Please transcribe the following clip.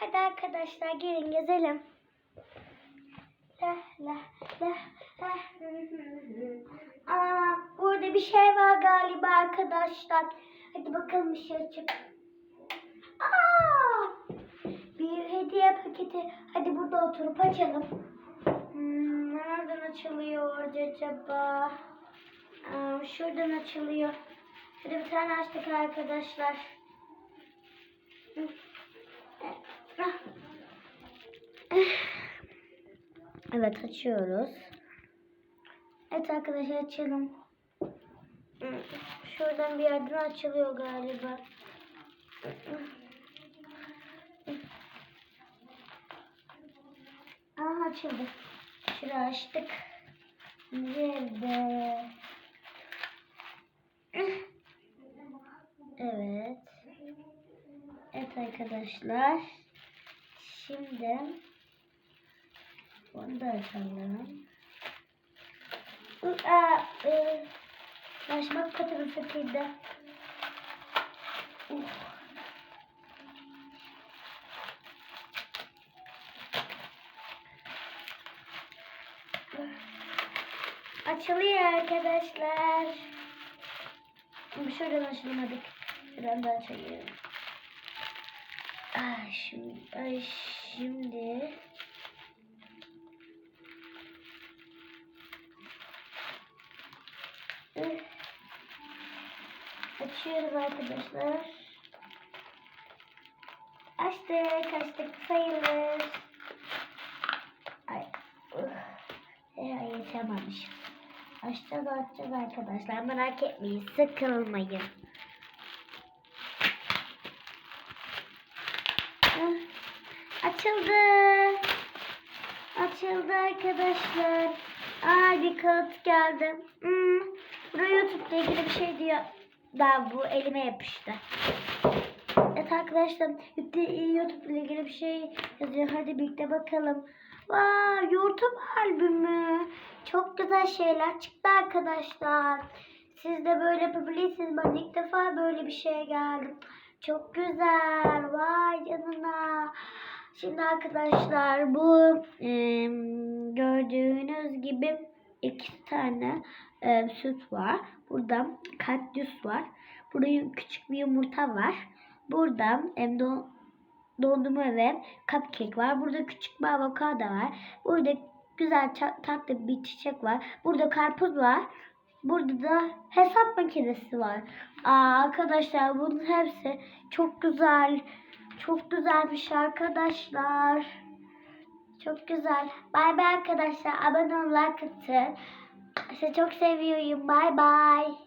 Hadi arkadaşlar gelin gezelim. La. Aa, burada bir şey var galiba arkadaşlar. Hadi bakalım dışarı çık. Aa, bir hediye paketi. Hadi burada oturup açalım. Hmm, nereden açılıyor acaba? Aa, şuradan açılıyor. Hadi bir tane açtık arkadaşlar. Hı. Evet açıyoruz. Evet arkadaşlar açalım. Şuradan bir yerden açılıyor galiba. Aa açıldı. Şurayı açtık. Nerede? Evet. Evet arkadaşlar. Şimdi bunu da açalım. Aa, e, başmak katını sıkıydı. Uh. Açılıyor arkadaşlar. Şimdi şuradan açılmadık. Şuradan da açayım. Ay şimdi, ay şimdi. Üf. Açıyorum arkadaşlar. Açtık, açtık sayılır. Ay, ıh. Ya yaşamamışım. Açacağız, açacağız arkadaşlar. Merak etmeyin, sıkılmayın. Ah, Açıldı. Açıldı arkadaşlar. Aa bir kağıt geldi. Hmm, buraya YouTube'da ilgili bir şey diyor. Daha bu elime yapıştı. Evet arkadaşlar YouTube ile ilgili bir şey yazıyor. Hadi birlikte bakalım. Vay YouTube albümü. Çok güzel şeyler çıktı arkadaşlar. Siz de böyle yapabilirsiniz. Ben ilk defa böyle bir şey geldim. Çok güzel. Vay canına. Şimdi arkadaşlar bu em, gördüğünüz gibi iki tane em, süt var. Burada kaktüs var. Burada küçük bir yumurta var. Burada em, don, dondurma ve cupcake var. Burada küçük bir avokado var. Burada güzel tatlı bir çiçek var. Burada karpuz var. Burada da hesap makinesi var. Aa, arkadaşlar bunun hepsi çok güzel. Çok güzelmiş arkadaşlar. Çok güzel. Bay bay arkadaşlar. Abone ol, like atın. Sizi çok seviyorum. Bay bay.